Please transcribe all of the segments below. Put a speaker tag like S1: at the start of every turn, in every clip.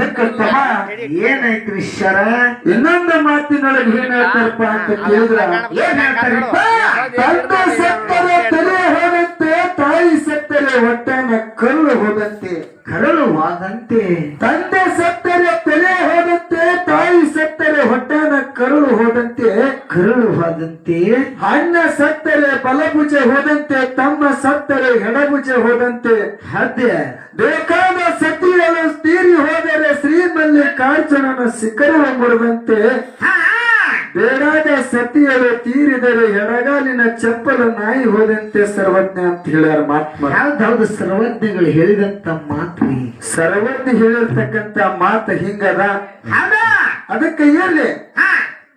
S1: ಅದಕ್ಕೆ ತಮ್ಮ
S2: ಏನಾಯ್ತ್ರಿ ಶರ
S1: ಇನ್ನೊಂದು ಮಾತಿನೊಳಗೆ ಏನ್ ಹೇಳ್ತಾರಪ್ಪ ಅಂತ ಕೇಳಿದ್ರ?
S2: ಏನ್ ಹೇಳ್ತಾರಪ್ಪ
S1: ತಂದೆ ಸತ್ತರೆ ತಲೆ ಹೋದಂತೆ ತಾಯಿ ಸತ್ತರೆ ಹೊಟ್ಟೆನ ಕಲ್ಲು ಹೋದಂತೆ
S2: ಕರಳು ಹೋದಂತೆ
S1: ತಂದೆ ಸತ್ತರೆ ತಲೆ ಹೋದಂತೆ ತಾಯಿ ಸತ್ತರೆ ಹೊಟ್ಟೆನ ಕರುಳು ಹೋದಂತೆ
S2: ಕರಳು ಹೋದಂತೆ
S1: ಅಣ್ಣ ಸತ್ತರೆ ಬಲಭುಜ ಹೋದಂತೆ ತಮ್ಮ ಸತ್ತರೆ ಎಡಭುಜ ಹೋದಂತೆ.
S2: ಹದ್ದೆ
S1: ಬೇಕಾದ ಹೋದರೆ ಶ್ರೀಮಲ್ಲಿಕಾರ್ಜುನನ ಶಿಖರ ಮುರಿದಂತೆ ಬೇಡಾದ ಸತಿಯಲು ತೀರಿದರೆ ಎಡಗಾಲಿನ ಚಪ್ಪಲ ನಾಯಿ ಹೋದಂತೆ ಸರ್ವಜ್ಞ ಅಂತ ಹೇಳ್ಯಾರ ಮಹಾತ್ಮ.
S2: ಯಾವ್ದಾವ್ದು ಸರ್ವಜ್ಞಗಳು ಹೇಳಿದಂತ ಮಾತು
S1: ಸರ್ವಜ್ಞ ಹೇಳಿರ್ತಕ್ಕಂತ ಮಾತು ಹಿಂಗದ? ಅದಕ್ಕೆ ಇರ್ಲಿ.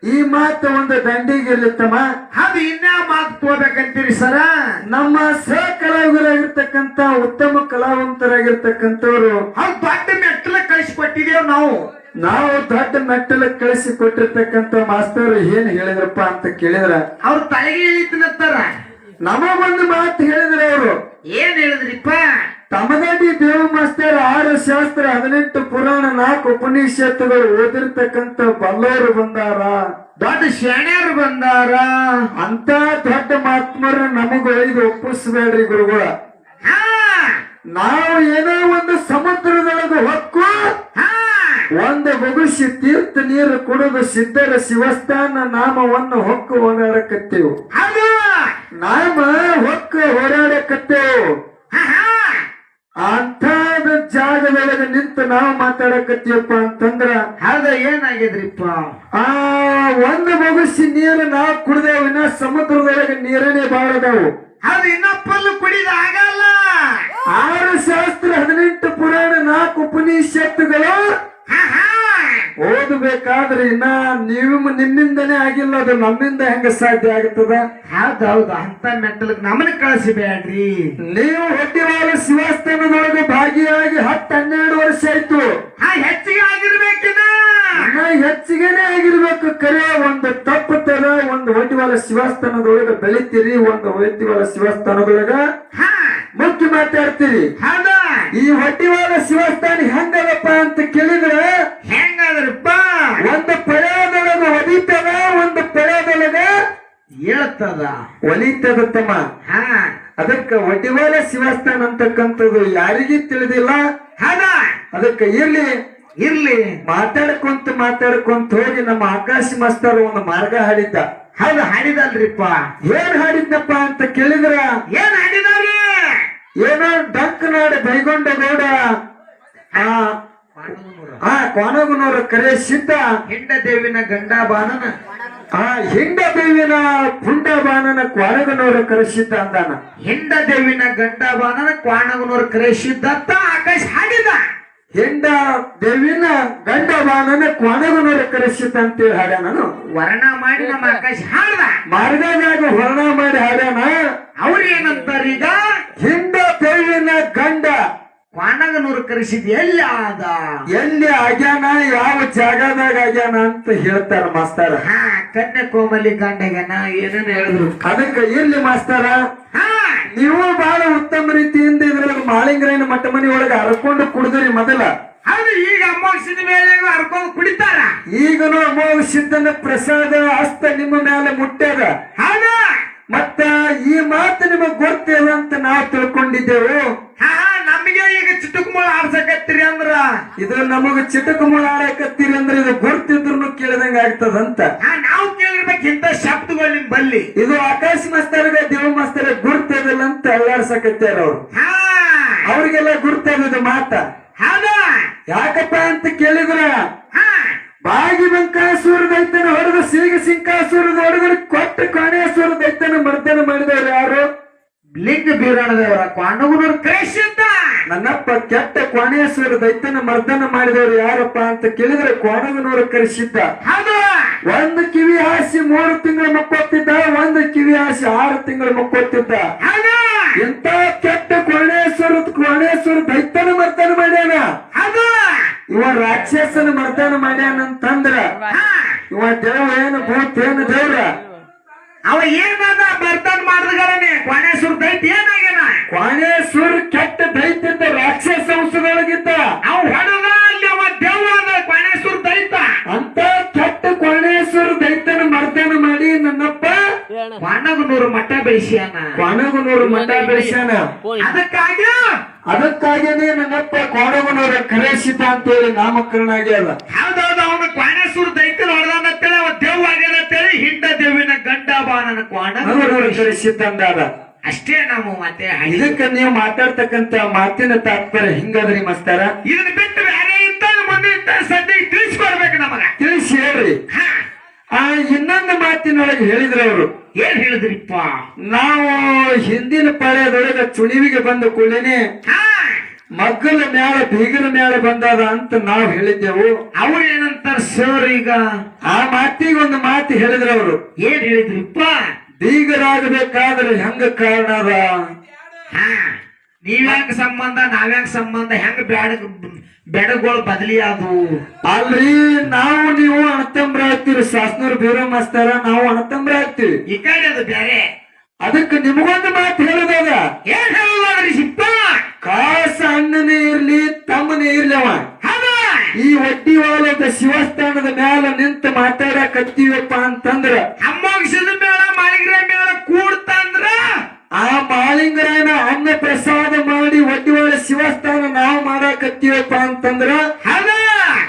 S1: ಈ ಮಾತು ಒಂದು ದಂಡಿಗೆ ಇರ್ಲಿ ತಮ್ಮ
S2: ಅದು ಇನ್ಯಾ ಮಾತು ತಗೋಬೇಕಂತೀರಿ ಸರ?
S1: ನಮ್ಮ ಸಹ ಕಲಾವಿದರಾಗಿರ್ತಕ್ಕಂತ ಉತ್ತಮ ಕಲಾವಂತರಾಗಿರ್ತಕ್ಕಂಥವ್ರು.
S2: ಅವ್ರು ದೊಡ್ಡ ಮೆಟ್ಟಲ ಕಳಿಸ್ಕೊಟ್ಟಿದೇವ್ ನಾವು.
S1: ನಾವು ದೊಡ್ಡ ಮೆಟ್ಟಲ ಕಳಿಸಿ ಕೊಟ್ಟಿರ್ತಕ್ಕಂತ ಮಾಸ್ತರ್ ಏನ್ ಹೇಳಿದ್ರಪ್ಪ ಅಂತ ಕೇಳಿದ್ರ
S2: ಅವ್ರ ತಲೆಗೆ ಇಳಿತನತ್ತಾರ
S1: ನಮಗೊಂದು ಮಾತು ಹೇಳಿದ್ರ ಅವರು.
S2: ಏನ್ ಹೇಳಿದ್ರಿಪ್ಪ?
S1: ತಮಗಡಿ ದೇವ ಮಾಸ್ತರ್ ಆರು ಶಾಸ್ತ್ರ ಹದಿನೆಂಟು ಪುರಾಣ ನಾಲ್ಕು ಉಪನಿಷತ್ತುಗಳು ಓದಿರ್ತಕ್ಕಂತ ಬಲ್ಲವರು ಬಂದಾರ.
S2: ದೊಡ್ಡ ಶಾಣ್ಯರು ಬಂದಾರ.
S1: ಅಂತ ದೊಡ್ಡ ಮಹಾತ್ಮರ ನಮಗ ಇದು ಒಪ್ಪಿಸ್ಬೇಡ್ರಿ ಗುರುಗಳ. ನಾವು ಏನೋ ಒಂದು ಸಮುದ್ರದೊಳಗೆ ಹೊಕ್ಕು. ಒಂದು ಬಗುಷಿ ತೀರ್ಥ ನೀರು ಕುಡಿದು ಸಿದ್ಧರ ಶಿವಸ್ಥಾನ ನಾಮವನ್ನು ಹೊಕ್ಕು ಓಡಾಡಕತ್ತೇವು ನಾಮ ಹೊಕ್ಕ
S2: ಹಾ.
S1: ಅಂತ ಜಾಗದೊಳಗೆ ನಿಂತು ನಾವು ಮಾತಾಡಕತ್ತೀವಪ್ಪ ಅಂತಂದ್ರ
S2: ಹೌದ ಏನಾಗಿದ್ರಿಪ್ಪ?
S1: ಆ ಒಂದು ಮಗುಸಿ ನೀರು ನಾವು ಕುಡ್ದೇವಿನ ಸಮುದ್ರದೊಳಗೆ ನೀರನೇ ಬಾಳದವು.
S2: ಇನ್ನ ಪಲ್ಲು ಕುಡಿದ
S1: ಓದಬೇಕಾದ್ರೆ ಇನ್ನ ನೀವು ನಿಮ್ಮಿಂದನೇ ಆಗಿಲ್ಲ ಅದು ನಮ್ಮಿಂದ ಹೆಂಗ ಸಾಧ್ಯ ಆಗುತ್ತದ
S2: ಹೌದೌದು ಅಂತ ಮೆಟ್ಟಲಕ್ ನಮ್ಮನ್ನ ಕಳಿಸಿಬೇಡ್ರಿ
S1: ನೀವು ಹೊಟ್ಟಿವಾಲ ಶಿವಸ್ಥಾನದೊಳಗೆ ಭಾಗಿಯಾಗಿ ಹತ್ತು ಹನ್ನೆರಡು ವರ್ಷ ಆಯ್ತು.
S2: ಹಾ ಹೆಚ್ಚಿಗೆ ಆಗಿರ್ಬೇಕಿನ
S1: ಹೆಚ್ಚಿಗೆನೆ ಆಗಿರ್ಬೇಕು. ಕರೆ ಒಂದು ತಪ್ಪು ತರ ಒಂದು ಹೊಟ್ಟಿವಾಲ ಶಿವಸ್ಥಾನದೊಳಗೆ ಬೆಳಿತೀರಿ ಒಂದು ಹೊಟ್ಟಿವಾಲ ಶಿವಸ್ಥಾನದೊಳಗ ಮುಖ್ಯ ಮಾತಾಡ್ತೀರಿ.
S2: ಹೌದ.
S1: ಈ ಹೊಟ್ಟಿವಾಲ ಶಿವಸ್ಥಾನ ಹೆಂಗದಪ್ಪ ಅಂತ ಕೇಳಿದ್ರೆ
S2: ಹೆಂಗಾದ್ರಪ್ಪ?
S1: ಒಂದು ಪಳೆಯದೊಳಗ ಒಲಿತದ ಒಂದು ಪಳೆಯದೊಳಗ
S2: ಹೇಳ್ತದ
S1: ಒಲಿತದ ತಮ್ಮ
S2: ಹಾ.
S1: ಅದಕ್ಕೆ ಒಟ್ಟಿವಾಲ ಶಿವಸ್ಥಾನ ಅಂತಕ್ಕಂಥದ್ದು ಯಾರಿಗೂ ತಿಳಿದಿಲ್ಲ.
S2: ಹಣ
S1: ಅದಕ್ಕೆ ಇರ್ಲಿ.
S2: ಇರ್ಲಿ.
S1: ಮಾತಾಡ್ಕೊಂತ ಮಾತಾಡ್ಕೊಂತ ಹೋಗಿ ನಮ್ಮ ಆಕಾಶ ಮಾಸ್ತರ್ ಒಂದು ಮಾರ್ಗ ಹಾಡಿದ್ದ.
S2: ಹೌದು ಹಾಡಿದಲ್ರಿಪ್ಪ.
S1: ಏನ್ ಹಾಡಿದ್ನಪ್ಪ ಅಂತ ಕೇಳಿದ್ರ
S2: ಏನ್ ಹಾಡಿದಾರಿ
S1: ಏನೋ ಡಂಕನಾಡು ಬೈಗೊಂಡ ಗೌಡ ಆ ಕೊನಗುನವರ ಕರೆ ಸಿದ್ಧ.
S2: ಹಿಂಡ ದೇವಿನ ಗಂಡ ಬಾನನ
S1: ಆ ಹಿಂಡ ದೇವಿನ ಪುಂಡ ಬಾನನ ಕೊನಗುನವರ ಕರೆಸಿದ್ದ ಅಂದಾನ.
S2: ಹಿಂಡ ದೇವಿನ ಗಂಡ ಬಾನನ ಕ್ವಾಣಗನೂರ್ ಕರೆಸಿದ್ದಂತ ಆಕಾಶ ಹಾಡಿದ.
S1: ಹಿಂಡ ದೇವಿನ ಗಂಡ ಬಾನನ ಕೊನಗುನವರ ಕರೆಸಿದ್ದ ಅಂತೇಳಿ ಹಾಡ ನಾನು
S2: ವರ್ಣ ಮಾಡಿ ನಮ್ಮ ಆಕಾಶ ಹಾಡ್ದ.
S1: ಮಾರ್ಗದಾಗ ವರ್ಣ ಮಾಡಿ ಹಾಡ್ಯಾನ.
S2: ಅವ್ರ ಏನಂತಾರ ಈಗ
S1: ಹಿಂಡ ದೇವಿನ ಗಂಡ
S2: ಕ್ವಾಣಗನೂರ್ ಕರೆಸಿದ್ ಎಲ್ಲಿ ಆದ?
S1: ಎಲ್ಲಿ ಆಗ್ಯಾನ? ಯಾವ ಜಾಗದಾಗ ಆಗ್ಯಾನ ಅಂತ ಹೇಳ್ತಾರ ಮಾಸ್ತಾರ.
S2: ಹಾ ಕನ್ಯಾಕೋಮಲಿ ಗಂಡಗನ ಏನೇನು ಹೇಳಿದ್ರು?
S1: ಅದಕ್ಕೆ ಎಲ್ಲಿ ಮಾಸ್ತಾರ.
S2: ಹಾ.
S1: ನೀವು ಬಹಳ ಉತ್ತಮ ರೀತಿಯಿಂದ ಇದ್ರಾಗ ಮಾಳಿಂಗರೈನ ಮಟ್ಟ ಮನಿ ಒಳಗೆ ಹರ್ಕೊಂಡು ಕುಡಿದ್ರಿ ಮೊದಲ.
S2: ಹೌದು ಈಗ ಅಮೋಕ್ಷದ ಮೇಲೆ ಹರ್ಕೊಂಡು ಕುಡಿತಾರ.
S1: ಈಗನು ಅಮೋಘ ಸಿದ್ಧನ ಪ್ರಸಾದ ಹಸ್ತ ನಿಮ್ಮ ಮೇಲೆ ಮುಟ್ಟದ
S2: ಹೌದಾ.
S1: ಮತ್ತ ಈ ಮಾತು ನಿಮಗ್ ಗೊತ್ತಿಲ್ಲ ಅಂತ ನಾವು ತಿಳ್ಕೊಂಡಿದ್ದೆವು.
S2: ಹಾ ನಮಗೆ ಮುಳ ಆಡ್ಸಕತ್ತೀರಿ ಅಂದ್ರ?
S1: ಇದು ನಮಗ ಚಿಟಕ ಮುಳ ಆಡಕತ್ತೀರಿ ಅಂದ್ರೆ ಇದು ಗುರ್ತಿದ್ರು ಕೇಳಿದಂಗ ಆಗ್ತದಂತ.
S2: ನಾವು ಕೇಳಿರ್ಬೇಕು ಇಂತ ಶಬ್ದಗಳು ನಿಮ್ ಬಲ್ಲಿ.
S1: ಇದು ಆಕಾಶ ಮಾಸ್ತರ್ಗ ದೇವ ಮಸ್ತರ ಗುರ್ತದಿಲ್ಲ ಅಂತ ಅಲ್ಲಾಡ್ಸಕತ್ಯಾರ ಅವ್ರು. ಅವ್ರಿಗೆಲ್ಲ ಗುರ್ತದ ಮಾತ.
S2: ಹೌದಾ?
S1: ಯಾಕಪ್ಪ ಅಂತ ಕೇಳಿದ್ರ? ಬಾಗಿ ಬಂಕಾಸೂರ ದೈತನ ಹೊಡೆದು ಸೀಗ ಸಿಂಕಾಸುರದ ಹೊಡೆದ್ರೆ ಕೊಟ್ಟು ಕಾಣೇಶ್ವರ ದೈತನ ಮರ್ದನ ಮಾಡಿದವ್ರು ಯಾರು?
S2: ಲಿಂಗ ಬೀರಣದವರ ಕ್ವಾಂಡಗುನೂರ್ ಕರೆಸಿದ್ದ
S1: ನನ್ನಪ್ಪ ಕೆಟ್ಟ ಕೋಣೇಶ್ವರ ದೈತ್ಯನ ಮರ್ದನ ಮಾಡಿದವರು ಯಾರಪ್ಪ ಅಂತ ಕೇಳಿದ್ರೆ ಕೋಣಗನೂರ ಕರೆಸಿದ್ದ. ಒಂದು ಕಿವಿ ಹಾಸಿ ಮೂರು ತಿಂಗಳು ಮಕ್ಕೊತ್ತಿದ್ದ ಒಂದು ಕಿವಿ ಹಾಸಿ ಆರು ತಿಂಗಳು ಮಕ್ಕೊತ್ತಿದ್ದ. ಎಂತ ಕೆಟ್ಟ ಕೋಣೇಶ್ವರ ಕೋಣೇಶ್ವರ ದೈತ್ಯನ ಮರ್ದನ ಮಾಡ್ಯಾನ? ಇವ ರಾಕ್ಷಸನ ಮರ್ದನ ಮಾಡ್ಯಾನ ಅಂತಂದ್ರ
S2: ಹಾ.
S1: ಇವ ದೇವ ಏನು ಭೂತ್ ಏನು ದೇವ್ರ?
S2: ಅವ ಏನದ ಬರ್ದನ್ ಮಾಡಿದ್ಗಳನೆ ಕ್ವಾಣೇಶ್ವರ ದೈತ್ಯ ದೈತ್ ಏನಾಗ್ಯನ?
S1: ಕೊನೆ ಕೆಟ್ಟ ದೈತಿದ್ದ ರಾಕ್ಷಸ ವಂಶದೊಳಗಿದ್ದ.
S2: ಅವ ಹೊಡದ ಅಲ್ಲಿ ಅವ ದೇವ
S1: ಅದ ದೈತ ಅಂತ ಕೆಟ್ಟ ಕೊನೆ ದೈತ್ಯನ ದೈತನ ಮರ್ದನ ಮಾಡಿ ನನ್ನಪ್ಪ
S2: ಕೊನಗನೂರು ಮಠ ಬೆಳೆಸ್ಯಾನ.
S1: ಕೊನಗನೂರು ಮಠ ಬೆಳೆಸ್ಯಾನ.
S2: ಅದಕ್ಕಾಗಿ?
S1: ಅದಕ್ಕಾಗಿನೇ ನನ್ನಪ್ಪ ಕೋಣಗನೂರ ಕರೆಸಿತ ಅಂತ ಹೇಳಿ ನಾಮಕರಣ ಆಗ್ಯದ.
S2: ಹೌದೌದು ಅವನು ಕ್ವಾಣೇಶ್ವರ ದೈತ್ಯ ಹೊಡೆದ ಅಂತೇಳಿ ಅವ ದೇವ್ ಅಂತ ಅಂತೇಳಿ ಹಿಟ್ಟ ದೇವಿ ಕ್ವಾಣ
S1: ಕರೆಸಿದ್ದಂದಾದ
S2: ಅಷ್ಟೇ ನಾವು ಮತ್ತೆ
S1: ಇದಕ್ಕ ನೀವು ಮಾತಾಡ್ತಕ್ಕಂತ ಮಾತಿನ ತಾತ್ಪರ್ಯ ಹಿಂಗದ್ರಿ ಮಸ್ತಾರ
S2: ಇದನ್ನ ಬಿಟ್ಟು ಬೇರೆ ಇತ್ತ ಮುಂದೆ ಇಂತ ಸದ್ಯ ತಿಳಿಸ್ಕೊಡ್ಬೇಕು ನಮಗ.
S1: ತಿಳಿಸಿ ಹೇಳ್ರಿ. ಆ ಇನ್ನೊಂದು ಮಾತಿನೊಳಗೆ ಹೇಳಿದ್ರ ಅವರು.
S2: ಏನ್ ಹೇಳಿದ್ರಿಪ್ಪ?
S1: ನಾವು ಹಿಂದಿನ ಪಾಳ್ಯದೊಳಗ ಚುಣಿವಿಗೆ ಬಂದ ಕೂಡಲೇನೆ
S2: ಹಾ.
S1: ಮಗ್ಗಲ ಮೇಲೆ ಬೀಗರ ಮೇಲೆ ಬಂದದ ಅಂತ ನಾವು ಹೇಳಿದ್ದೆವು.
S2: ಅವ್ರು ಏನಂತಾರ ಸರ್ ಈಗ?
S1: ಆ ಮಾತಿಗೆ ಒಂದು ಮಾತು ಹೇಳಿದ್ರ ಅವರು.
S2: ಏನ್ ಹೇಳಿದ್ರಿಪ್ಪ?
S1: ಬೀಗರಾಗಬೇಕಾದ್ರೆ ಹೆಂಗ ಕಾರಣ ಅದ?
S2: ನೀವ್ ಹೆಂಗ ಸಂಬಂಧ ನಾವ್ಯಾಂಗ ಸಂಬಂಧ ಹೆಂಗ ಬ್ಯಾಡ ಬೆಡಗಳು ಬದಲಿ ಅದು
S1: ಅಲ್ರಿ ನಾವು ನೀವು ಅಣತಂಬ್ರ ಆಗ್ತೀರಿ ಶಾಸನರು ಬೀರೋ ಮಾಸ್ತಾರ ನಾವು ಅಣತಂಬ್ರ ಆಗ್ತೀವಿ
S2: ಈ ಕಡೆ ಅದು ಬೇರೆ
S1: ಅದಕ್ಕೆ ನಿಮಗೊಂದು ಮಾತು ಹೇಳೋದಾಗ
S2: ಏನ್ ಹೇಳೋದ್ರಿ ಸಿಪ್ಪ
S1: ಕಾಸ ಅಣ್ಣನೇ ಇರ್ಲಿ ತಮ್ಮನೇ ಇರ್ಲಿ ಅವ. ಈ ಒಡ್ಡಿ ಹೋಲದ ಶಿವಸ್ಥಾನದ ಮ್ಯಾಲ ನಿಂತು ಮಾತಾಡಕತ್ತೀವಪ್ಪ ಅಂತಂದ್ರ
S2: ಅಮ್ಮೋಗಿಸಿದ ಮೇಳ ಮಾಳಿಗ್ರೆ ಮೇಳ ಕೂಡ್ತಂದ್ರ
S1: ಆ ಮಾಳಿಂಗರಾಯನ ಅನ್ನ ಪ್ರಸಾದ ಮಾಡಿ ಒಡ್ಡಿವಾಳ ಶಿವಸ್ಥಾನ ನಾವು ಮಾಡಾಕತ್ತೀವಪ್ಪ ಅಂತಂದ್ರ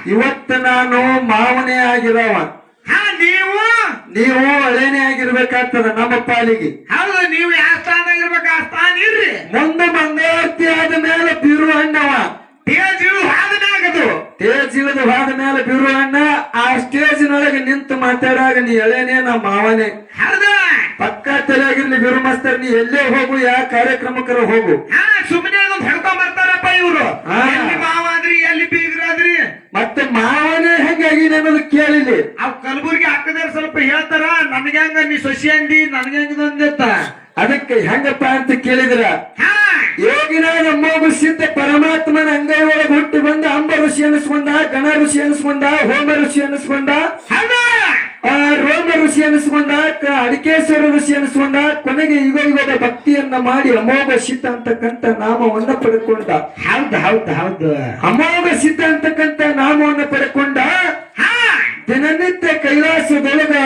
S1: ಇವತ್ತ ನಾನು ಮಾವನೇ ಆಗಿದವ.
S2: ಹಾ ನೀವು?
S1: ನೀವು ಹಳೇನೆ ಆಗಿರ್ಬೇಕಾಗ್ತದ ನಮ್ಮ ಪಾಲಿಗೆ.
S2: ಹೌದು ನೀವು ಯಾವ ಸ್ಥಾನ ಇರ್ಬೇಕು ಆ ಸ್ಥಾನ ಇರ್ರಿ.
S1: ಮುಂದೆ ಮಂಗಳಾರತಿ ಇಳಿದು ಹೋದ ಮೇಲೆ ಬೀರು ಅಣ್ಣ ಆ ಸ್ಟೇಜಿನೊಳಗೆ ನಿಂತು ಮಾತಾಡಾಗ ನೀ ಎಳೆನೇ ನಮ್ಮ ಮಾವನೇ. ಪಕ್ಕ ತಲೆಯಾಗಿರ್ಲಿ ಬಿರು ಮಾಸ್ತರ್ ನೀ ಎಲ್ಲೇ ಹೋಗು ಯಾವ ಕಾರ್ಯಕ್ರಮಕ್ಕರ ಹೋಗು.
S2: ಸುಮ್ಮನೆ ಹೇಳ್ಕೊಂಡ್ ಬರ್ತಾರಪ್ಪ ಇವ್ರು. ಮಾವ ಮಾವಾದ್ರಿ ಎಲ್ಲಿ ಬೀಗ್ರಾದ್ರಿ
S1: ಮತ್ತೆ ಮಾವನೇ ಹೆಂಗಾಗಿ ಅನ್ನೋದು ಕೇಳಿಲಿ?
S2: ಅವ್ ಕಲಬುರ್ಗಿ ಹಾಕದಾರ ಸ್ವಲ್ಪ ಹೇಳ್ತಾರ ನನ್ಗೆ ಹಂಗ ನೀ ಸೊಸಿ ಅಂದಿ ನನ್ಗೆ ಹಂಗದಂದತ್ತ
S1: ಅದಕ್ಕೆ ಹೆಂಗಪ್ಪ ಅಂತ ಕೇಳಿದ್ರ?
S2: ಹಾ
S1: ಯೋಗಿನ ನಮ್ಮ ಪರಮಾತ್ಮನ ಅಂಗೈ ಒಳಗೆ ಹುಟ್ಟಿ ಬಂದ ಅಂಬ ಋಷಿ ಅನಿಸ್ಕೊಂಡ ಗಣ ಋಷಿ ಅನಿಸ್ಕೊಂಡ ಹೋಮ ಋಷಿ ಅನಿಸ್ಕೊಂಡ ಆ ರೋಮ ಋಷಿ ಅನಿಸ್ಕೊಂಡ ಅಡಿಕೇಶ್ವರ ಋಷಿ ಅನಿಸ್ಕೊಂಡ ಕೊನೆಗೆ ಯುಗ ಯುಗದ ಭಕ್ತಿಯನ್ನ ಮಾಡಿ ಅಮೋಘ ಸಿದ್ಧ ಅಂತಕ್ಕಂಥ ನಾಮವನ್ನ ಪಡೆದುಕೊಂಡ
S2: ಹೌದು ಹೌದು ಹೌದು.
S1: ಅಮೋಘ ಸಿದ್ಧ ಅಂತಕ್ಕಂಥ ನಾಮವನ್ನ ಪಡೆದುಕೊಂಡ
S2: ಹಾ.
S1: ದಿನನಿತ್ಯ ಕೈಲಾಸದೊಳಗ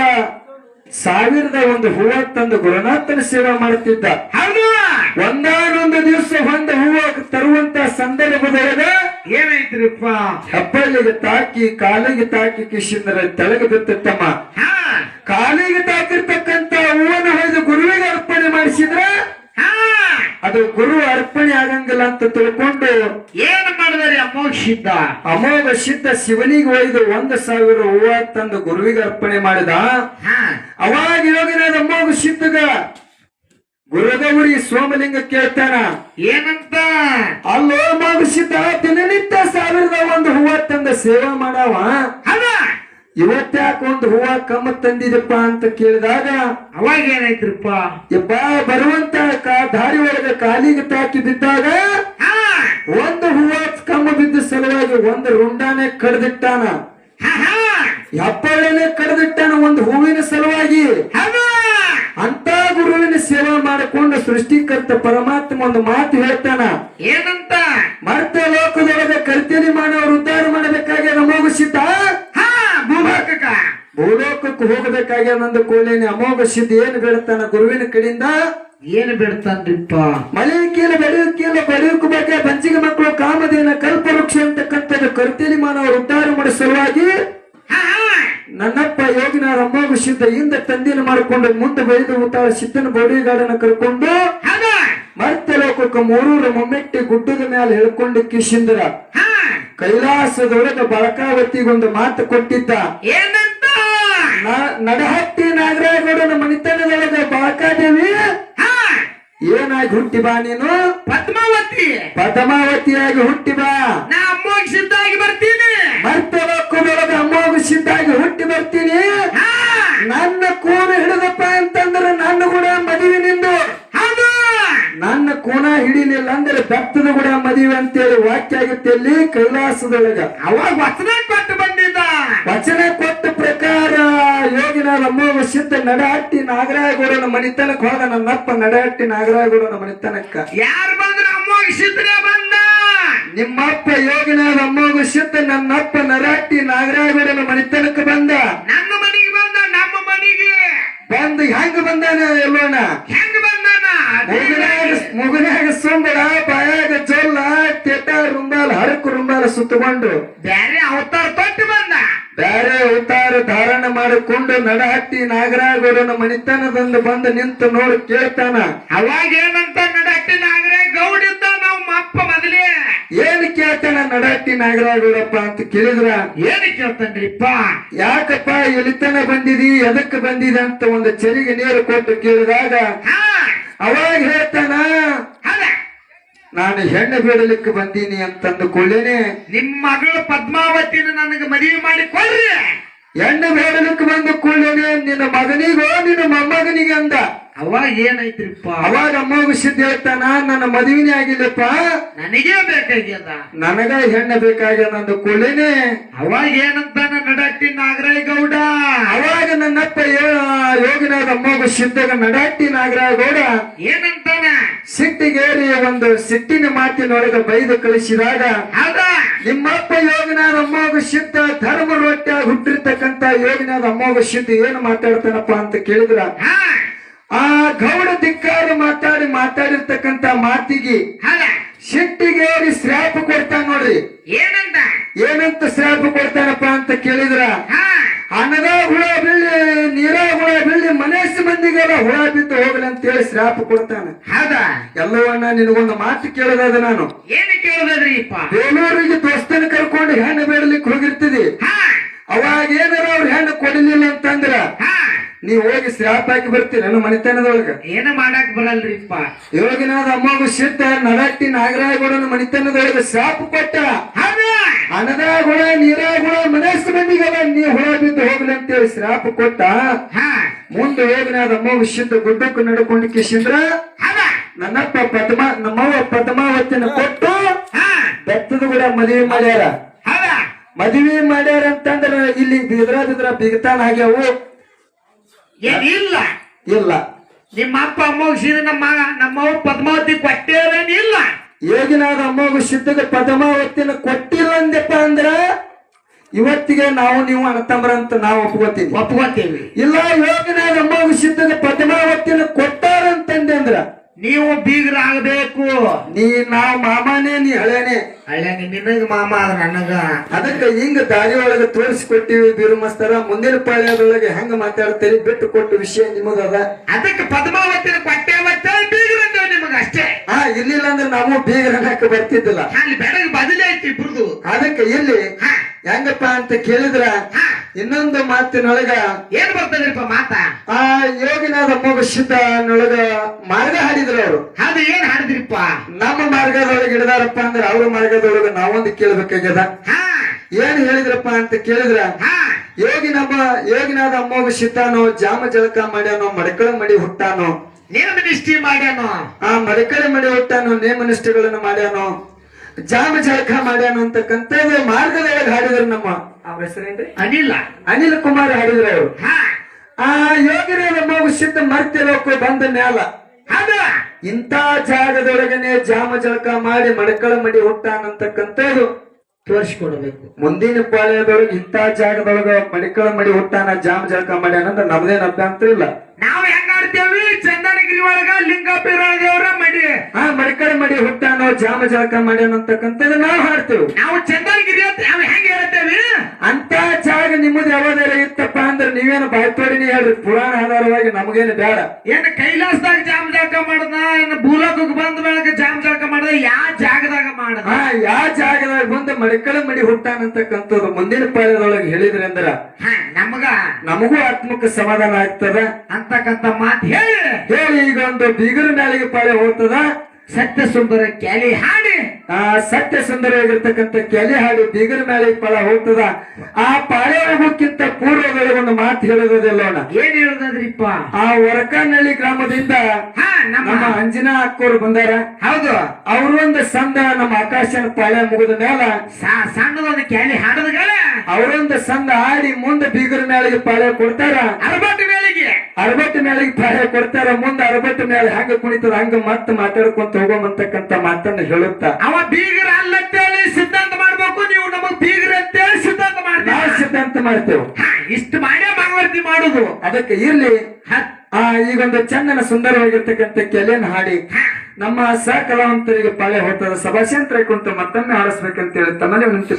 S1: ಸಾವಿರದ ಒಂದು ಹೂವ ತಂದು ಗುರುನಾಥನ ಸೇವೆ ಮಾಡುತ್ತಿದ್ದ
S2: ಹೌದು.
S1: ಒಂದಾನೊಂದು ದಿವಸ ಒಂದು ಹೂವ ತರುವಂತ ಸಂದರ್ಭದೊಳಗ
S2: ಏನಾಯ್ತಿರಪ್ಪ?
S1: ಹೆಬ್ಬಳ್ಳಿಗೆ ತಾಕಿ ಕಾಲಿಗೆ ತಾಕಿ ಕಿಶಿಂದ್ರ ತೆಳಗೆ
S2: ಬಿತ್ತಮ್ಮ
S1: ಕಾಲಿಗೆ ತಾಕಿರ್ತಕ್ಕಂತ ಹೂವನ್ನ ಹೊಯ್ದು ಗುರುವಿಗೆ ಅರ್ಪಣೆ ಮಾಡಿಸಿದ್ರ? ಅದು ಗುರು ಅರ್ಪಣೆ ಆಗಂಗಿಲ್ಲ ಅಂತ ತಿಳ್ಕೊಂಡು
S2: ಏನ್ ಮಾಡಿದರೆ ಅಮೋಘ ಸಿದ್ಧ?
S1: ಅಮೋಘ ಸಿದ್ಧ ಶಿವನಿಗೆ ಒಯ್ದು ಒಂದು ಸಾವಿರ ಹೂವ ತಂದು ಗುರುವಿಗೆ ಅರ್ಪಣೆ ಮಾಡಿದ? ಅವಾಗ ಯೋಗಿನಾದ ಅಮೋಘ ಸಿದ್ಧಗ ಗುರುಗೌರಿ ಸೋಮಲಿಂಗ ಕೇಳ್ತಾನ
S2: ಏನಂತ?
S1: ಅಲ್ಲೋ ಅಮೋಘ ಸಿದ್ಧ ದಿನನಿತ್ಯ ಸಾವಿರದ ಒಂದು ಹೂವ ತಂದ ಸೇವಾ ಮಾಡವ. ಇವತ್ತ್ಯಾಕ ಒಂದು ಹೂವ ಕಮ್ಮ ತಂದಿದಪ್ಪ ಅಂತ ಕೇಳಿದಾಗ
S2: ಅವಾಗ ಏನಾಯ್ತ್ರಿಪ್ಪ?
S1: ಯಪ್ಪ ಬರುವಂತ ಕಾ- ದಾರಿ ಒಳಗ ಕಾಲಿಗೆ ತಾಕಿ ಬಿದ್ದಾಗ ಒಂದು ಹೂವ ಕಮ್ಮ ಬಿದ್ದ ಸಲುವಾಗಿ ಒಂದು ರುಂಡಾನೆ ಕಡ್ದಿಟ್ಟಾನ.
S2: ಹಾ ಹಾ.
S1: ಹೆಪ್ಪಳ್ಳನೆ ಕಡ್ದಿಟ್ಟಾನ ಒಂದು ಹೂವಿನ ಸಲುವಾಗಿ
S2: ಹೌದು
S1: ಅಂತ ಗುರುವಿನ ಸೇವೆ ಮಾಡಿಕೊಂಡು ಸೃಷ್ಟಿಕರ್ತ ಪರಮಾತ್ಮ ಒಂದು ಮಾತು ಹೇಳ್ತಾನ.
S2: ಏನಂತ?
S1: ಮರ್ತ ಲೋಕದೊಳಗೆ ಕರ್ತೇನಿ ಮಾನವರು ಉದ್ಧಾರ ಮಾಡಬೇಕಾಗಿ ಅಮೋಘ ಸಿದ್ಧ
S2: ಭೂಭಾಕಕ
S1: ಭೂಲೋಕಕ್ಕೆ. ಹೋಗಬೇಕಾಗಿ ನಂದು ಕೋಲೇನಿ ಅಮೋಘ ಸಿದ್ಧ ಏನು ಬೆಳತಾನ ಗುರುವಿನ ಕಡೆಯಿಂದ?
S2: ಏನ್ ಬಿಡ್ತಾನ್ರಿಪ್ಪ
S1: ಮಳೆ ಕೀಲ ಬೆಳೆಯು ಕೀಲ ಬೆಳೆಯೋಕೆ ಬಗ್ಗೆ ಬಂಚಿಗೆ ಮಕ್ಕಳು ಕಾಮಧೇನ ಕಲ್ಪವೃಕ್ಷ ಅಂತಕ್ಕಂಥದ್ದು ಕರ್ತೇಲಿ ಮಾನವರು ಉದ್ಧಾರ ಮಾಡೋ ಸಲುವಾಗಿ ನನ್ನಪ್ಪ ಯೋಗಿನ ಅಮ್ಮೋಗ ಸಿದ್ಧ ಹಿಂದೆ ತಂದಿನ ಮಾಡಿಕೊಂಡು ಮುಂದೆ ಬೆಳೆದು ಉತ್ತಾಳ ಸಿದ್ಧನ ಬೋಡಿಗಾಡನ ಕರ್ಕೊಂಡು ಮರ್ತ್ಯ ಲೋಕಕ್ಕೆ ಮೂರೂರ ಮೊಮ್ಮೆಟ್ಟಿ ಗುಡ್ಡದ ಮೇಲೆ ಹೇಳ್ಕೊಂಡು ಕಿಶಿಂದ್ರ ಕೈಲಾಸದೊಳಗ ಬಳಕಾವತಿಗೊಂದು ಮಾತು ಕೊಟ್ಟಿದ್ದ.
S2: ಏನಂತ?
S1: ನ- ನಡಹಟ್ಟಿ ನಾಗರಾಯಗೌಡನ ಮನಿತನದೊಳಗ ಬಳಕಾದೇವಿ? ಏನಾಗಿ ಹುಟ್ಟಿ ಬಾ ನೀನು?
S2: ಪದ್ಮಾವತಿ.
S1: ಪದ್ಮಾವತಿಯಾಗಿ ಹುಟ್ಟಿ ಬಾ.
S2: ನಾ ಅಮ್ಮೋಗ್ ಸಿದ್ಧಾಗಿ ಬರ್ತೀನಿ.
S1: ಮರ್ತ್ಯ ಲೋಕದೊಳಗ ಅಮ್ಮೋಗ ಸಿದ್ಧಾಗಿ ಹುಟ್ಟಿ ಬರ್ತೀನಿ. ನನ್ನ ಕೋನ ಹಿಡಿದಪ್ಪ ಅಂತಂದ್ರೆ ನನ್ನ ಕೂಡ ಮದುವೆ ನಿಂದು. ನನ್ನ ಕೋನ ಹಿಡಿಲಿಲ್ಲ ಅಂದ್ರೆ ಬೆತ್ತದ ಕೂಡ ಮದುವೆ ಅಂತೇಳಿ ವಾಕ್ಯ ಆಗುತ್ತೆ ಇಲ್ಲಿ ಕೈಲಾಸದೊಳಗ.
S2: ಅವಾಗ ವಚನ ಕೊಟ್ಟು ಬಂದಿದ್ದ.
S1: ವಚನ ಕೊಟ್ಟ ಪ್ರಕಾರ ಯೋಗಿನ ಅಮ್ಮೋಗ ಸಿದ್ಧ ನಡಹಟ್ಟಿ ನಾಗರಾಯಗೌಡನ ಮನಿತನಕ್ಕೆ ಹೋದ ನನ್ನಪ್ಪ ನಡಾಟ್ಟಿ ನಾಗರಾಯಗೌಡನ ಮನಿತನಕ್ಕ.
S2: ಯಾರು ಬಂದ್ರೆ ಅಮ್ಮೋಗ್ ಬಂದ?
S1: ನಿಮ್ಮಪ್ಪ ಯೋಗಿನ ಅಮ್ಮೋಗ ಸಿದ್ಧ ನನ್ನಪ್ಪ ನರಹಟ್ಟಿ ನಾಗರಾಯಗೌಡನ ಮನಿತನಕ್ಕೆ ಬಂದ.
S2: ಬಂದು
S1: ಹೆಂಗ್ ಬಂದಾನ ಎಲ್ಲೋಣ
S2: ಹೆಂಗ ಬಂದಾನ?
S1: ಮುಗನಾಗ ಸುಂಬಳ ಸುಂದರ ಬಾಯಾಗ ಜೊಲ್ಲ ತೆಟ ರುಂಬಾಲ ಹರಕು ರುಂಬಾಲ ಸುತ್ತಕೊಂಡು
S2: ಬ್ಯಾರೆ ಅವತಾರ ತೊಟ್ಟು ಬಂದ.
S1: ಬ್ಯಾರೆ ಅವತಾರ ಧಾರಣ ಮಾಡಿಕೊಂಡು ನಡಹಟ್ಟಿ ನಾಗರಾಗೌಡನ ಮನಿತನದಿಂದ ಬಂದು ನಿಂತು ನೋಡಿ ಕೇಳ್ತಾನ.
S2: ಅವಾಗ ಏನಂತ ನಡಹಟ್ಟಿ ನಾಗರೇ ಗೌಡಿದ್ದ ಅಪ್ಪ ಮೊದಲೇ
S1: ಏನ್ ಕೇಳ್ತಾನ ನಡಹಟ್ಟಿ ನಾಗರಾಗೌಡಪ್ಪ ಅಂತ ಕೇಳಿದ್ರ?
S2: ಏನ್ ಕೇಳ್ತಾನ್ರಿಪ್ಪ
S1: ಯಾಕಪ್ಪ ಎಲಿತನ ಬಂದಿದಿ? ಎದಕ್ಕೆ ಬಂದಿದ ಅಂತ ಒಂದು ಚರಿಗೆ ನೀರು ಕೊಟ್ಟು ಕೇಳಿದಾಗ ಅವಾಗ ಹೇಳ್ತಾನ ನಾನು ಹೆಣ್ಣು ಬಿಡಲಿಕ್ಕೆ ಬಂದೀನಿ ಅಂತಂದು ಕೊಳ್ಳೇನೆ
S2: ನಿಮ್ ಮಗಳು ಪದ್ಮಾವತಿನ ನನಗೆ ಮದುವೆ ಮಾಡಿ ಕೊಡ್ರಿ.
S1: ಹೆಣ್ಣು ಬೇಡಲಿಕ್ಕೆ ಬಂದು ಕೊಳ್ಳೇನೆ ನಿನ್ನ ಮಗನಿಗೋ ನಿನ್ನ ಮೊಮ್ಮಗನಿಗೆ ಅಂದ.
S2: ಅವ ಏನೈತ್ರಿಪ್ಪ
S1: ಅವಾಗ ನಮ್ಮ ಸಿದ್ಧ ಹೇಳ್ತಾನ ನನ್ನ ಮದುವೆನೇ ಆಗಿಲ್ಲಪ್ಪ.
S2: ನನಗೇ ಬೇಕಾಗ್ಯದ?
S1: ನನಗ ಹೆಣ್ಣ ಬೇಕಾಗ್ಯದ ಅಂದ ಕೊಳ್ಳೇನೆ
S2: ಅವ ಏನಂತಾನ? ನಡಟ್ಟಿ ನಾಗರಾಯ ಗೌಡ
S1: ಅವಾಗ ನನ್ನಪ್ಪ ಯೋ- ಮಗು ಸಿದ್ದಗ ಸಿದ್ಧಗ ನಡಾಟಿ ನಾಗರಾಗೌಡ
S2: ಏನಂತಾನ?
S1: ಸಿಟ್ಟಿಗೇರಿ ಒಂದು ಸಿಟ್ಟಿನ ಮಾತಿನೊಳಗೆ ಬೈದು ಕಳಿಸಿದಾಗ
S2: ಹೌದಾ?
S1: ನಿಮ್ಮಪ್ಪ ಯೋಗಿನಾದ ಅಮ್ಮೋಗ ಸಿದ್ಧ ಧರ್ಮ ರೊಟ್ಟ ಹುಟ್ಟಿರ್ತಕ್ಕಂತ ಯೋಗಿನಾದ ಅಮ್ಮಗ ಸಿದ್ಧ ಏನು ಮಾತಾಡ್ತಾನಪ್ಪ ಅಂತ ಕೇಳಿದ್ರ? ಆ ಗೌಡ ಧಿಕ್ಕಾರ ಮಾತಾಡಿ ಮಾತಾಡಿರ್ತಕ್ಕಂತ ಮಾತಿಗೆ ಸಿಟ್ಟಿಗೇರಿ ಶ್ರಾಪ ಕೊಡ್ತಾನ ನೋಡ್ರಿ.
S2: ಏನಂತ?
S1: ಏನಂತ ಶ್ರಾಪ ಕೊಡ್ತಾನಪ್ಪ ಅಂತ ಕೇಳಿದ್ರ? ಅನ್ನದ ಹುಳ ಬೀಳಿ ನೀರ ಹುಳ ಬೀಳಿ ಮನೇಸ್ ಮಂದಿಗೆಲ್ಲ ಹುಳ ಬಿದ್ದು ಹೋಗ್ಲಿ ಅಂತ ಹೇಳಿ ಶ್ರಾಪ ಕೊಡ್ತಾನೆ.
S2: ಹೌದಾ?
S1: ಎಲ್ಲವನ್ನ ನಿನಗೊಂದು ಮಾತು ಕೇಳೋದಾದ ನಾನು.
S2: ಏನು ಕೇಳುದ್ರಿಪ್ಪ
S1: ಬೇಲೂರಿಗೆ ದೋಸ್ತನ ಕರ್ಕೊಂಡು ಹೆಣ್ಣು ಬೇಡಲಿಕ್ಕೆ ಹೋಗಿರ್ತಿದಿ ಅವಾಗ ಏನಾರ ಅವ್ರ ಹೆಣ್ಣು ಕೊಡಲಿಲ್ಲ ಅಂತಂದ್ರ ನೀವ್ ಹೋಗಿ ಶ್ರಾಪ ಹಾಕಿ ಬರ್ತೀರ ನನ್ನ ಮನಿತನದೊಳಗ.
S2: ಏನು ಮಾಡಕ್ ಬರಲ್ರಿಪ್ಪ
S1: ಇವಾಗಿನ ಅಮ್ಮ ಸಿದ್ಧ ನಡಟ್ಟಿ ನಾಗರಾಯಗೌಡನ ಮನಿತನದೊಳಗ ಶ್ರಾಪ ಕೊಟ್ಟ.
S2: ಹೌದಾ
S1: ಹುಳ ಗುಣ ಹುಳ ಮನಸ್ಸು ಮಂದಿಗೆಲ್ಲ ನೀ ಹುಳ ಬಿದ್ದು ಹೋಗ್ಲಿ ಅಂತೇಳಿ ಶ್ರಾಪ ಕೊಟ್ಟ ಮುಂದೆ ಯೋಗಿನಾಥ ಅಮ್ಮಗು ಸಿದ್ಧ ಗುಡ್ಡಕ್ಕೆ ನಡ್ಕೊಂಡು ಕಿಶಿಂದ್ರ ನನ್ನಪ್ಪ ಪದ್ಮ ನಮ್ಮವ್ವ ಪದ್ಮಾವತಿನ ಕೊಟ್ಟು ಬೆತ್ತದ ಕೂಡ ಮದುವೆ ಮಾಡ್ಯಾರ. ಮದುವೆ ಮಾಡ್ಯಾರ ಅಂತಂದ್ರ ಇಲ್ಲಿ ಬಿದ್ರ ಬಿದ್ರ ಬಿಗತಾನ ಆಗ್ಯಾವು.
S2: ಏನಿಲ್ಲ.
S1: ಇಲ್ಲ.
S2: ನಿಮ್ಮ ಅಪ್ಪ ಅಮ್ಮೋಗಿಸಿದ ನಮ್ಮ ನಮ್ಮವ ನಮ್ಮವ್ವ ಪದ್ಮಾವತಿ ಕೊಟ್ಟೇವೇನಿಲ್ಲ
S1: ಯೋಗಿನಾದ ಅಮ್ಮಗು ಸಿದ್ಧಗ ಪದ್ಮಾವತಿನ ಕೊಟ್ಟಿಲ್ಲ ಅಂದಪ್ಪ ಅಂದ್ರ ಇವತ್ತಿಗೆ ನಾವು ನೀವು ಅಣ್ಣತಮ್ಮರ ಅಂತ ನಾವು ಒಪ್ಕೋತೀವಿ.
S2: ಒಪ್ಕೋತೀವಿ.
S1: ಇಲ್ಲ ಯೋಗಿನಾದ ಅಮ್ಮಗು ಸಿದ್ಧಗ ಪದ್ಮಾವತಿನ ಕೊಟ್ಟಾರ ಅಂತಂದೆ ಅಂದ್ರ
S2: ನೀವು ಬೀಗರಾಗಬೇಕು.
S1: ನೀ ನಾವ್ ಮಾಮಾನೇ ನೀ ಹಳೇನೆ
S2: ಹಳೇನೆ ನಿನಗ ಮಾಮ ಅದ ನನಗ.
S1: ಅದಕ್ಕೆ ಹಿಂಗ ದಾರಿ ಒಳಗೆ ತೋರಿಸ್ಕೊಟ್ಟಿವಿ ಬೀರು ಮಸ್ತರ ಮುಂದಿನ ಪಾಳ್ಯದೊಳಗೆ ಹೆಂಗ ಮಾತಾಡ್ತೀರಿ ಬಿಟ್ಟು ಕೊಟ್ಟು ವಿಷಯ ನಿಮಗದ.
S2: ಅದಕ್ಕೆ ಪದ್ಮಾವತಿನ ಕೊಟ್ಟೆ
S1: ಅಂದ್ರೆ ನಾವು ಬೀಗ ಅನ್ನಕ್ಕೆ ಬರ್ತಿದ್ದಿಲ್ಲ.
S2: ಅಲ್ಲಿ ಬೆಳಗ್ಗೆ ಬದಲೇ ಐತಿ ಇಬ್ರದು.
S1: ಅದಕ್ಕೆ ಇಲ್ಲಿ ಹೆಂಗಪ್ಪ ಅಂತ ಕೇಳಿದ್ರ? ಇನ್ನೊಂದು ಮಾತಿನೊಳಗ
S2: ಏನ್ ಬರ್ತದ್ರಿಪ್ಪ ಮಾತ?
S1: ಆ ಯೋಗಿನಾದ ಮಗು ಸಿದ್ಧನೊಳಗ ಮಾರ್ಗ ಹಾಡಿದ್ರು ಅವರು.
S2: ಅದು ಏನ್ ಹಾಡಿದ್ರಿಪ್ಪ?
S1: ನಮ್ಮ ಮಾರ್ಗದೊಳಗೆ ಹಿಡಿದಾರಪ್ಪ ಅಂದ್ರೆ ಅವ್ರ ಮಾರ್ಗದೊಳಗ ನಾವೊಂದು ಕೇಳ್ಬೇಕಾಗ್ಯದ. ಏನ್ ಹೇಳಿದ್ರಪ್ಪ ಅಂತ ಕೇಳಿದ್ರ? ಯೋಗಿ ನಮ್ಮ ಯೋಗಿನಾದ ಅಮ್ಮೋಗ ಸಿತ್ತಾನೋ ಜಾಮ ಜಳಕ ಮಾಡ್ಯಾನೋ ಮಡಕಳ ಮಡಿ ಹುಟ್ಟಾನೋ
S2: ನೇಮ ನಿಷ್ಠಿ ಮಾಡ್ಯಾನೋ?
S1: ಆ ಮಡಕಳ ಮಡಿ ಹುಟ್ಟಾನೋ ನೇಮ ನಿಷ್ಠೆಗಳನ್ನು ಮಾಡ್ಯಾನೋ? ಜಾಮ ಜಳಕ ಮಾಡ್ಯಾನೋ ಅಂತಕ್ಕಂಥದ್ದು ಮಾರ್ಗದೊಳಗೆ ಹಾಡಿದ್ರು ನಮ್ಮ ಅವ್ರ ಹೆಸರೇನ್ರಿ?
S2: ಅನಿಲ.
S1: ಅನಿಲ್ ಕುಮಾರ್ ಹಾಡಿದ್ರು ಅವರು. ಆ ಯೋಗಿನಾದ ಮಗು ಸಿದ್ಧ ಮರ್ತಿರೋಕೆ ಬಂದ ಮ್ಯಾಲ. ಇಂಥ ಜಾಗದೊಳಗನೆ ಜಾಮ ಜಳಕ ಮಾಡಿ ಮಡಕಳ ಮಡಿ ಹುಟ್ಟಾನಂತಕ್ಕಂಥದ್ದು
S2: ತೋರಿಸ್ಕೊಡ್ಬೇಕು.
S1: ಮುಂದಿನ ಪಾಳ್ಯದೊಳಗೆ ಇಂಥ ಜಾಗದೊಳಗ ಮಡಿಕಳ ಮಡಿ ಹುಟ್ಟಾನ ಜಾಮ ಜಳಕ ಮಾಡ್ಯಾನಂದ್ರೆ ನಮ್ದೇನ್ ಅಭ್ಯಂತರ ಇಲ್ಲ.
S2: ನಾವು ಹೆಂಗ ಆಡ್ತೇವಿ ಚಂದನಗಿರಿ ಒಳಗ ದೇವರ ಮಡಿ.
S1: ಆ ಮಡಿಕಳ ಮಡಿ ಹುಟ್ಟಾನೋ ಜಾಮ ಜಳಕ ಮಾಡ್ಯಾನಂತಕ್ಕಂಥದ್ದು ನಾವು ಹಾಡ್ತೇವೆ.
S2: ನಾವು ಚಂದನಗಿರಿ ಅಂತ ನಾವು ಹೆಂಗ ಹೇಳ್ತೇವಿ
S1: ಅಂತ ಜಾಗ ನಿಮ್ಮದು ಯಾವ್ದಾರ ಇತ್ತಪ್ಪ ಅಂದ್ರೆ ನೀವೇನು ಬಾಯ್ತೋಡಿನಿ ಹೇಳ್ರಿ. ಪುರಾಣ ಆಧಾರವಾಗಿ ನಮಗೇನು ಬೇಡ.
S2: ಏನ್ ಕೈಲಾಸದಾಗ ಜಾಮ್ ಜಾಕ ಮಾಡದ? ಏನ್ ಭೂಲೋಕಕ್ಕೆ ಬಂದ ಬೆಳಗ್ಗೆ ಜಾಮ್ ಜಾಕ ಮಾಡದ? ಯಾವ ಜಾಗದಾಗ ಮಾಡದ?
S1: ಯಾವ ಜಾಗದಾಗ ಬಂದು ಮಡಿಕಳ ಮಡಿ ಹುಟ್ಟಾನಂತಕ್ಕಂಥದ್ದು ಮುಂದಿನ ಪಾಳ್ಯದೊಳಗೆ ಹೇಳಿದ್ರಿ ಅಂದ್ರ
S2: ಹಾ ನಮಗ
S1: ನಮಗೂ ಆತ್ಮಕ್ಕೆ ಸಮಾಧಾನ ಆಗ್ತದ.
S2: ಅಂತಕ್ಕಂತ ಮಾತು ಹೇಳಿ.
S1: ಹೇಳಿ ಈಗ ಒಂದು ಬೀಗರ ಮ್ಯಾಲಿಗೆ ಪಾಳೆ ಹೋಗ್ತದ.
S2: ಸತ್ಯ ಸುಂದರ ಕ್ಯಾಲಿ ಹಾಡಿ.
S1: ಆ ಸತ್ಯ ಸುಂದರವಾಗಿರ್ತಕ್ಕಂಥ ಕೆಲೆ ಹಾಡಿ ಬೀಗರ ಮೇಲೆ ಪಳ ಹೋಗ್ತದ ಆ ಪಾಳೆ ಹೋಗೋಕ್ಕಿಂತ ಪೂರ್ವದಲ್ಲಿ ಒಂದು ಮಾತು ಹೇಳೋದಿಲ್ಲೋಣ
S2: ಏನ್ ಹೇಳೋದ್ರಿಪ್ಪ
S1: ಆ ಹೊರಕನಹಳ್ಳಿ ಗ್ರಾಮದಿಂದ
S2: ಹಾ ನಮ್ಮ
S1: ಅಂಜನಾ ಅಕ್ಕೋರು ಬಂದಾರ.
S2: ಹೌದು.
S1: ಅವ್ರ ಒಂದು ಸಂದ ನಮ್ಮ ಆಕಾಶನ ಪಾಳೆ ಮುಗಿದ ಮೇಲ
S2: ಸಣ್ಣದೊಂದು ಕ್ಯಾಲಿ ಹಾಡದ
S1: ಅವರೊಂದು ಸಂದ ಆಡಿ ಮುಂದೆ ಬೀಗರ ಮೇಳಿಗೆ ಪಾಳೆ ಕೊಡ್ತಾರ.
S2: ಅರಬಟ್ಟು ವೇಳೆಗೆ
S1: ಮೇಲೆ ಮೇಳಿಗೆ ಕೊಡ್ತಾರ ಮುಂದೆ ಅರವತ್ತು ಮೇಲೆ ಹಂಗ ಕುಣಿತದ ಹಂಗ ಮತ್ತೆ ಮಾತಾಡ್ಕೊಂತ ಹೋಗೋಮಂತಕ್ಕಂತ ಮಾತನ್ನ ಹೇಳುತ್ತಾ?
S2: ಅವ ಬೀಗರ ಅಲ್ಲಂತೇಳಿ ಸಿದ್ಧಾಂತ ಮಾಡ್ಬೇಕು ನೀವು ನಮಗ್ ಬೀಗರ ಅಂತೇಳಿ ಸಿದ್ಧಾಂತ
S1: ನಾವು
S2: ಮಾಡ್ತೀವಿ
S1: ಸಿದ್ಧಾಂತ ಮಾಡ್ತೇವೆ.
S2: ಇಷ್ಟು ಮಾಡೇ ಮಂಗಳಾರತಿ ಮಾಡುದು.
S1: ಅದಕ್ಕೆ ಇರ್ಲಿ.
S2: ಹ,
S1: ಆ ಈಗೊಂದು ಚಂದನ ಸುಂದರವಾಗಿರ್ತಕ್ಕಂಥ ಕೆಲೆಯನ್ನು ಹಾಡಿ. ನಮ್ಮ ಸಹ ಕಲಾವಂತರಿಗೆ ಪಾಳೆ ಹೊತ್ತದ ಸಭಾಶಂತ್ರ ಕುಂತ ಮತ್ತೊಮ್ಮೆ ಆಡಿಸ್ಬೇಕಂತ ಹೇಳಿ ತಮ್ಮಲ್ಲಿ ವಿನಂತಿ